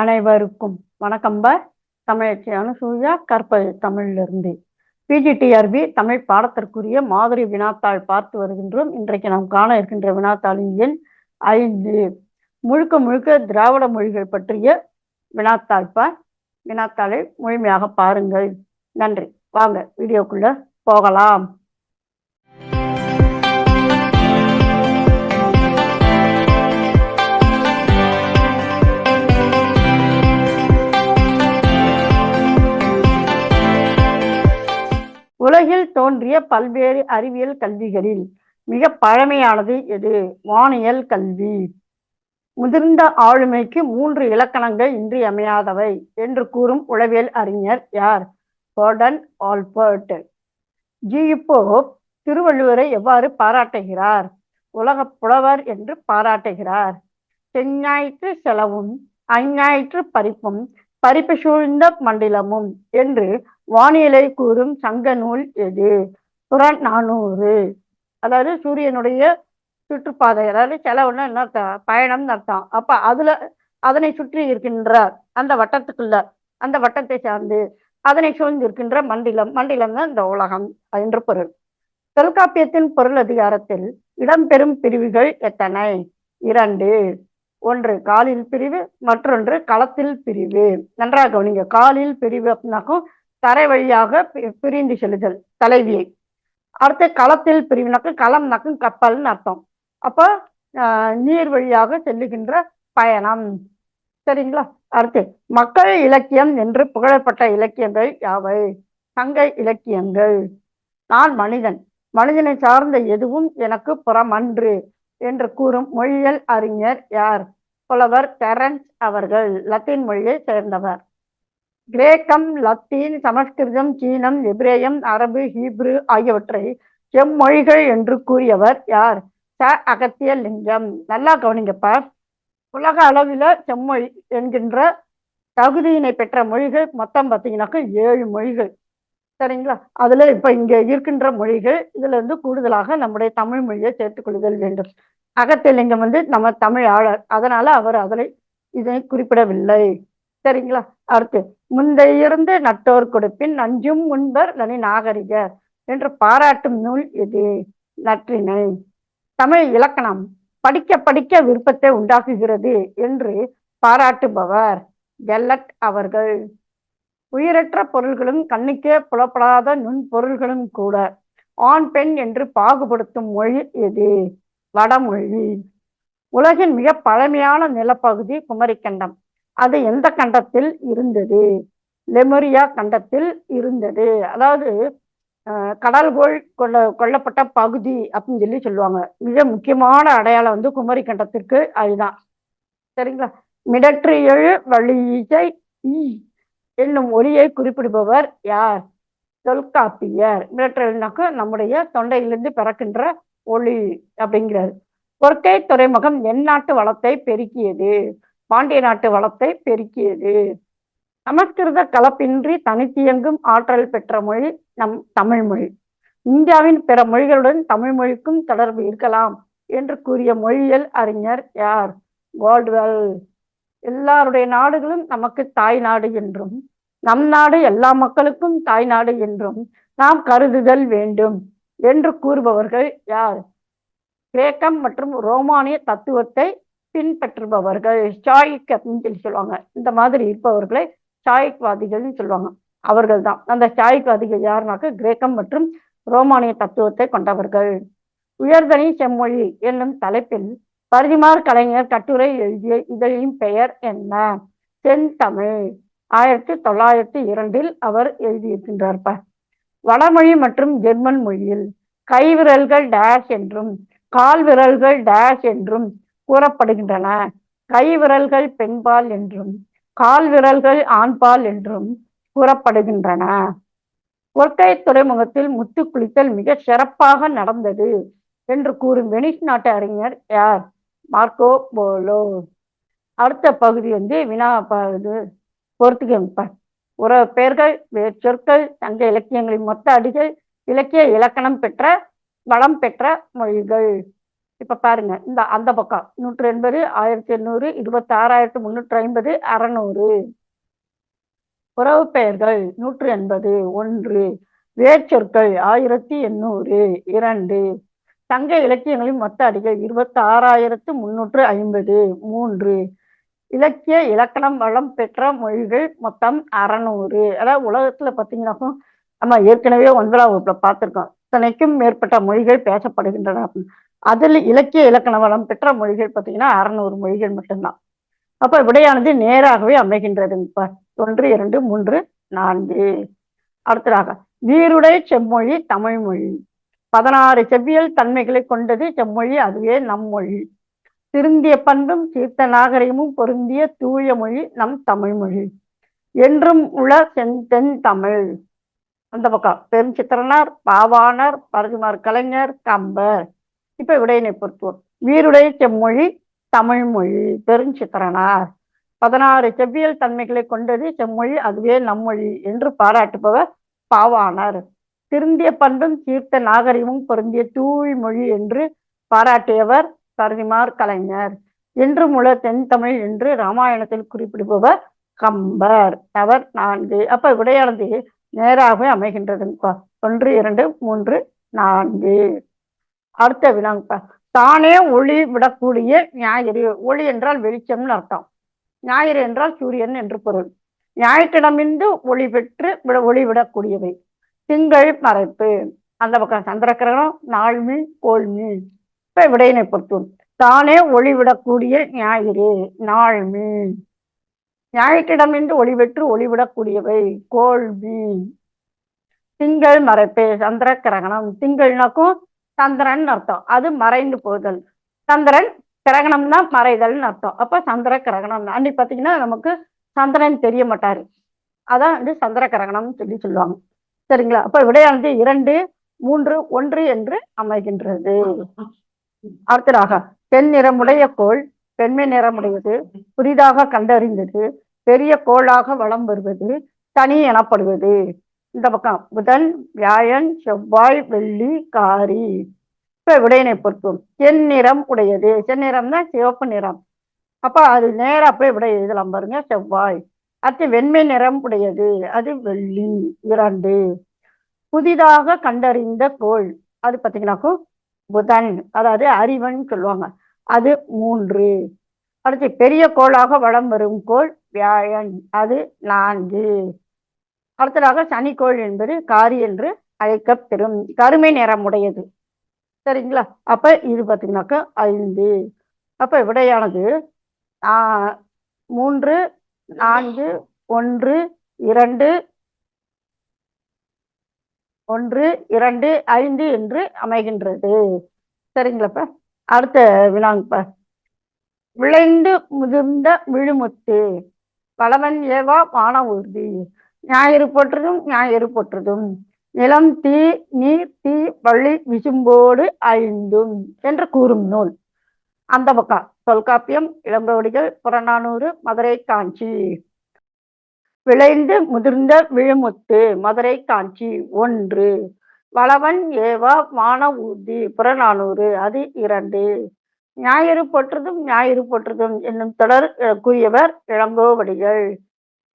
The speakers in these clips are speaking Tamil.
அனைவருக்கும் வணக்கம் வணக்கம்ப தமிழச்சி அனுசூயா கற்பது தமிழிலிருந்து. பிஜிடிஆர்பி தமிழ் பாடத்திற்குரிய மாதிரி வினாத்தாள் பார்த்து வருகின்றோம். இன்றைக்கு நாம் காண இருக்கின்ற வினாத்தாளின் எண் ஐந்து. முழுக்க முழுக்க திராவிட மொழிகள் பற்றிய வினாத்தாள் பார் வினாத்தாளை முழுமையாக பாருங்கள். நன்றி. வாங்க வீடியோக்குள்ள போகலாம். உலகில் தோன்றிய பல்வேறு அறிவியல் கல்விகளில் மிக பழமையானது எது? வானியல் கல்வி. முதிர்ந்த ஆளுமைக்கு மூன்று இலக்கணங்கள் இன்றியமையாதவை என்று கூறும் உளவியல் அறிஞர் யார்? Gordon Allport. ஜி. திருவள்ளுவரை எவ்வாறு பாராட்டுகிறார்? உலக புலவர் என்று பாராட்டுகிறார். செஞ்ஞாயிற்று செலவும் அஞ்ஞாயிற்று பறிப்பும் பறிப்பு சூழ்ந்த மண்டலமும் என்று வானியலை கூறும் சங்க நூல் எது? புறநானூறு அதாவது சூரியனுடைய சுற்றுப்பாதை அதாவது செலவுன்னா என்ன அர்த்தம்? பயணம்னு அர்த்தம். அப்ப அதுல அதனை சுற்றி இருக்கின்ற அந்த வட்டத்துக்குள்ள அந்த வட்டத்தை சார்ந்து அதனை சூழ்ந்து இருக்கின்ற மண்டிலம். மண்டிலம் தான் இந்த உலகம் என்று பொருள். தொல்காப்பியத்தின் பொருள் அதிகாரத்தில் இடம்பெறும் பிரிவுகள் எத்தனை? இரண்டு. ஒன்று காலில் பிரிவு மற்றொன்று களத்தில் பிரிவு. நன்றாக கவனிங்க. காலில் பிரிவு அப்படின்னாக்கும் தரை வழியாக பிரிந்து செல்லுதல் தலைவியை. அடுத்து களத்தில் பிரிவுனாக்கும் களம்னாக்கும் கப்பல்னு அர்த்தம். அப்போ நீர் வழியாக செல்லுகின்ற பயணம். சரிங்களா? அடுத்து மக்கள் இலக்கியம் என்று புகழப்பட்ட இலக்கியங்கள் யாவை? சங்க இலக்கியங்கள். நான் மனிதன். மனிதனை சார்ந்த எதுவும் எனக்கு புறமன்று. என்று கூறும் மொழியியல் அறிஞர் யார்? புலவர் டெரன்ஸ் அவர்கள் லத்தீன் மொழியை சேர்ந்தவர். கிரேக்கம் லத்தீன் சமஸ்கிருதம் சீனம் எப்ரேயம் அரபு ஹீப்ரு ஆகியவற்றை செம்மொழிகள் என்று கூறியவர் யார்? ச. அகத்திய லிங்கம் நல்லா கவனிங்கப்பா. உலக அளவில் செம்மொழி என்கின்ற தகுதியினை பெற்ற மொழிகள் மொத்தம் பார்த்தீங்கன்னாக்க ஏழு மொழிகள். சரிங்களா? அதுல இப்ப இங்க இருக்கின்ற மொழிகள் இதுல இருந்து கூடுதலாக நம்முடைய தமிழ் மொழியை சேர்த்துக் கொள்ளுதல் வேண்டும். அகத்தியலிங்கம் வந்து நம்ம தமிழ் ஆளர் அதனால அவர் அதனை இதனை குறிப்பிடவில்லை. சரிங்களா? அடுத்து முந்தையிருந்து நட்டோர் கொடுப்பின் நஞ்சும் முன்பர் நனி நாகரிகர் என்று பாராட்டும் நூல் எது? நற்றினை. தமிழ் இலக்கணம் படிக்க படிக்க விருப்பத்தை உண்டாக்குகிறது என்று பாராட்டுபவர் கெல்லட் அவர்கள். உயிரற்ற பொருள்களும் கண்ணுக்கே புலப்படாத நுண்பொருள்களும் கூட. ஆண் பெண் என்று பாகுபடுத்தும் மொழி எது? வடமொழி உலகின் மிக பழமையான நிலப்பகுதி குமரிக்கண்டம். அது எந்த கண்டத்தில் இருந்தது? லெமோரியா கண்டத்தில் இருந்தது. அதாவது கடல்கோள் கொள்ள கொல்லப்பட்ட பகுதி அப்படின்னு சொல்லி சொல்லுவாங்க. மிக முக்கியமான அடையாளம் வந்து குமரி கண்டத்திற்கு அதுதான். சரிங்களா? மிடற்றியழு வழியை என்னும் ஒளியை குறிப்பிடுபவர் யார்? தொல்காப்பியர். மிரட்டல்னாக்க நம்முடைய தொண்டையிலிருந்து பிறக்கின்ற ஒளி அப்படிங்கிறார். பொற்கை துறைமுகம் என் நாட்டு வளத்தை பெருக்கியது. பாண்டிய நாட்டு வளத்தை பெருக்கியது. சமஸ்கிருத கலப்பின்றி தனித்தியங்கும் ஆற்றல் பெற்ற மொழி நம் தமிழ் மொழி. இந்தியாவின் பிற மொழிகளுடன் தமிழ் மொழிக்கும் தொடர்பு இருக்கலாம் என்று கூறிய மொழியியல் அறிஞர் யார்? கோல்ட்வெல். எல்லாருடைய நாடுகளும் நமக்கு தாய் நாடு என்றும் நம் நாடு எல்லா மக்களுக்கும் தாய்நாடு என்றும் நாம் கருதுதல் வேண்டும் என்று கூறுபவர்கள் யார்? கிரேக்கம் மற்றும் ரோமானிய தத்துவத்தை பின்பற்றுபவர்கள். சாயிக் அப்படின்னு சொல்லி சொல்லுவாங்க. இந்த மாதிரி இருப்பவர்களை சாயிக்வாதிகள்னு சொல்லுவாங்க. அவர்கள் தான் அந்த சாயிக்வாதிகள் யாருனாக்க கிரேக்கம் மற்றும் ரோமானிய தத்துவத்தை கொண்டவர்கள். உயர்தனி செம்மொழி என்னும் தலைப்பில் பரிதிமார் கலைஞர் கட்டுரை எழுதிய இதழின் பெயர் என்ன? செந்தமிழ் ஆயிரத்தி தொள்ளாயிரத்தி இரண்டில் அவர் எழுதியிருக்கின்றார்ப்ப. வடமொழி மற்றும் ஜெர்மன் மொழியில் கைவிரல்கள் டேஷ் என்றும் கால் விரல்கள் டேஷ் என்றும் கூறப்படுகின்றன. கைவிரல்கள் பெண்பால் என்றும் கால் விரல்கள் ஆண்பால் என்றும் கூறப்படுகின்றன. ஒற்கை துறைமுகத்தில் முத்து குளித்தல் மிக சிறப்பாக நடந்தது என்று கூறும் வெனிஸ் நாட்டு அறிஞர் யார்? Marco Polo. அடுத்த பகுதி வந்து வினா இது பொறுத்துக்க உற பெயர்கள் சொற்கள் சங்க இலக்கியங்களின் மொத்த அடிகள் இலக்கிய இலக்கணம் பெற்ற வளம் பெற்ற மொழிகள். இப்ப பாருங்க இந்த அந்த பக்கம் நூற்று எண்பது ஆயிரத்தி எண்ணூறு இருபத்தி ஆறாயிரத்தி முன்னூற்றி ஐம்பது அறநூறு. உறவு பெயர்கள் நூற்று எண்பது ஒன்று. வேர்ச்சொற்கள் ஆயிரத்தி எண்ணூறு இரண்டு. சங்க இலக்கியங்களின் மொத்த அடிகள் இருபத்தி ஆறாயிரத்து முன்னூற்று ஐம்பது மூன்று. இலக்கிய இலக்கணம் வளம் பெற்ற மொழிகள் மொத்தம் அறநூறு. அதாவது உலகத்துல பாத்தீங்கன்னா நம்ம ஏற்கனவே ஒன்பதாம் வகுப்புல பார்த்திருக்கோம் இத்தனைக்கும் மேற்பட்ட மொழிகள் பேசப்படுகின்றன. அதில் இலக்கிய இலக்கண வளம் பெற்ற மொழிகள் பார்த்தீங்கன்னா அறநூறு மொழிகள் மட்டும்தான். அப்ப விடையானது நேராகவே அமைகின்றது. ஒன்று இரண்டு மூன்று நான்கு. அடுத்ததாக வீருடை செம்மொழி தமிழ் மொழி பதினாறு செவ்வியல் தன்மைகளை கொண்டது செம்மொழி அதுவே நம் மொழி திருந்திய பண்பும் சீர்த்த நாகரிகமும் பொருந்திய தூய மொழி நம் தமிழ் மொழி. என்றும் உள செந்தென் தமிழ். அந்த பக்கம். பெருஞ்சித்திரனார் பாவாணர் பரதுமார் கலைஞர் கம்பர். இப்ப விடையினை பொறுத்துவோம். வீருடைய செம்மொழி தமிழ் மொழி. பெருஞ்சித்திரனார் பதினாறு செவ்வியல் தன்மைகளை கொண்டது செம்மொழி அதுவே நம்மொழி என்று பாராட்டுபவர் பாவாணர். திருந்திய பண்பும் சீர்த்த நாகரிகமும் பொருந்திய தூய் மொழி என்று பாராட்டியவர் கருதிமார் கலைஞர். என்று முழ தென் தமிழ் என்று ராமாயணத்தில் குறிப்பிடுபவர் கம்பர். அவர் நான்கு. அப்ப விடையானது நேராகவே அமைகின்றது. ஒன்று இரண்டு மூன்று நான்கு. அடுத்த வினாங்கப்பா தானே ஒளி விடக்கூடிய ஞாயிறு. ஒளி என்றால் வெளிச்சம்னு அர்த்தம். ஞாயிறு என்றால் சூரியன் என்று பொருள். ஞாயிற்றிடமிருந்து ஒளி பெற்று விட ஒளி விடக்கூடியவை. திங்கள் மறைப்பு. அந்த பக்கம் சந்திரக்கிரகணம் நாள் மீன் கோள் மீன் இப்ப விடையினை பொறுத்தும் தானே ஒளி விடக்கூடிய ஞாயிறு நாள் மீன். ஞாயிற்றிடமின்றி ஒளி பெற்று ஒளிவிடக்கூடியவை கோள் மீன். திங்கள் மறைப்பு சந்திர கிரகணம் திங்கள்னாக்கும் சந்திரன் அர்த்தம். அது மறைந்து போதல். சந்திரன் கிரகணம்னா மறைதல்னு அர்த்தம். அப்ப சந்திர கிரகணம் அன்னைக்கு பாத்தீங்கன்னா நமக்கு சந்திரன் தெரிய மாட்டாரு. அதான் வந்து சந்திர கிரகணம்னு சொல்லி சொல்லுவாங்க. சரிங்களா? அப்ப விடையானது இரண்டு மூன்று ஒன்று என்று அமைகின்றது. அடுத்ததாக பெண் நிறமுடைய கோள் பெண்மை நிறமுடையது புதிதாக கண்டறிந்தது பெரிய கோளாக வளம் வருவது தனி எனப்படுவது. இந்த பக்கம் புதன் வியாழன் செவ்வாய் வெள்ளி காரி. இப்ப விடையினை பொறுத்தும் செந்நிறம் உடையது. செந்நிறம்னா சிவப்பு நிறம். அப்ப அது நேரம் அப்படியே விடை இதெல்லாம் பாருங்க. செவ்வாய். அடுத்து வெண்மை நிறம் உடையது. அது வெள்ளி. இரண்டு. புதிதாக கண்டறிந்த கோள். அது பார்த்தீங்கன்னாக்கும் புதன் அதாவது அறிவன் சொல்லுவாங்க. அது மூன்று. அடுத்து பெரிய கோளாக வளம் வரும் கோள் வியாழன் அது நான்கு. அடுத்ததாக சனிக்கோள் என்பது காரி என்று அழைக்கப்பெறும். கருமை நிறம் உடையது. சரிங்களா? அப்ப இது பார்த்தீங்கன்னாக்கா ஐந்து. அப்ப விடையானது மூன்று நான்கு ஒன்று இரண்டு ஒன்று இரண்டு ஐந்து என்று அமைகின்றது. சரிங்களாப்ப? அடுத்த வினாங்கப்ப. விளைந்து முதிர்ந்த விழுமுத்து பலவன் ஏவா வான ஊர்தி ஞாயிறு போற்றதும் ஞாயிறு போற்றதும். நிலம் தீ நீர் தீ வள்ளி விசும்போடு ஐந்தும் என்று கூறும் நூல். அந்த பக்கம் தொல்காப்பியம் இளங்கோடிகள் புறநானூறு மதுரை காஞ்சி. விளைந்து முதிர்ந்த விழுமுத்து மதுரை காஞ்சி ஒன்று வளவன் ஏவா வான ஊர்தி புறநானூறு அது இரண்டு. ஞாயிறு போற்றதும் ஞாயிறு போற்றதும் என்னும் தொடர் கூறியவர் இளங்கோவடிகள்.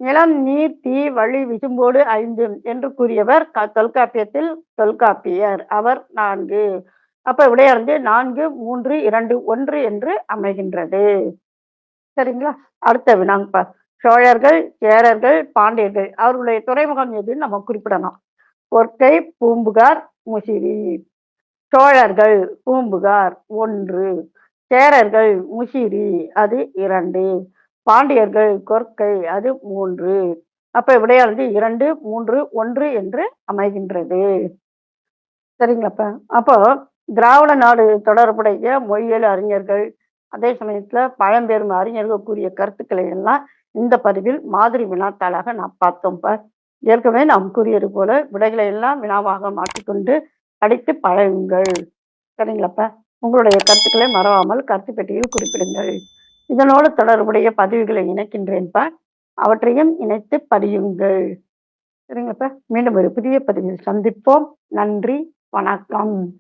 நிலம் நீர் தீ வழி விசும்போடு ஐந்து என்று கூறியவர் தொல்காப்பியத்தில் தொல்காப்பியர். அவர் நான்கு. அப்ப விடையானது நான்கு மூன்று இரண்டு ஒன்று என்று அமைகின்றது. சரிங்களா? அடுத்த வினாங்கப்பா. சோழர்கள் சேரர்கள் பாண்டியர்கள் அவர்களுடைய துறைமுகம் எதுன்னு நம்ம குறிப்பிடணும். பொற்கை பூம்புகார் முசிறி. சோழர்கள் பூம்புகார் ஒன்று. சேரர்கள் முசிறி அது இரண்டு. பாண்டியர்கள் கொற்கை அது மூன்று. அப்ப விடையானது இரண்டு மூன்று ஒன்று என்று அமைகின்றது. சரிங்களப்ப? அப்போ திராவிட நாடு தொடர்புடைய மொழியியல் அறிஞர்கள் அதே சமயத்துல பழம்பெரும் அறிஞர்கள் கூறிய கருத்துக்களை எல்லாம் இந்த பதிவில் மாதிரி வினாத்தாளாக நாம் பார்த்தோம்ப்ப ஏற்கனவே நாம் கூறியது போல விடைகளை எல்லாம் வினாவாக மாற்றிக்கொண்டு படித்து பழகுங்கள். சரிங்களாப்பா உங்களுடைய கருத்துக்களை மறவாமல் கருத்து பெட்டியில் குறிப்பிடுங்கள். இதனோடு தொடர்புடைய பதிவுகளை இணைக்கின்றேன்ப்பா அவற்றையும் இணைத்து பதியுங்கள். சரிங்களாப்பா மீண்டும் ஒரு புதிய பதிவில் சந்திப்போம். நன்றி. வணக்கம்.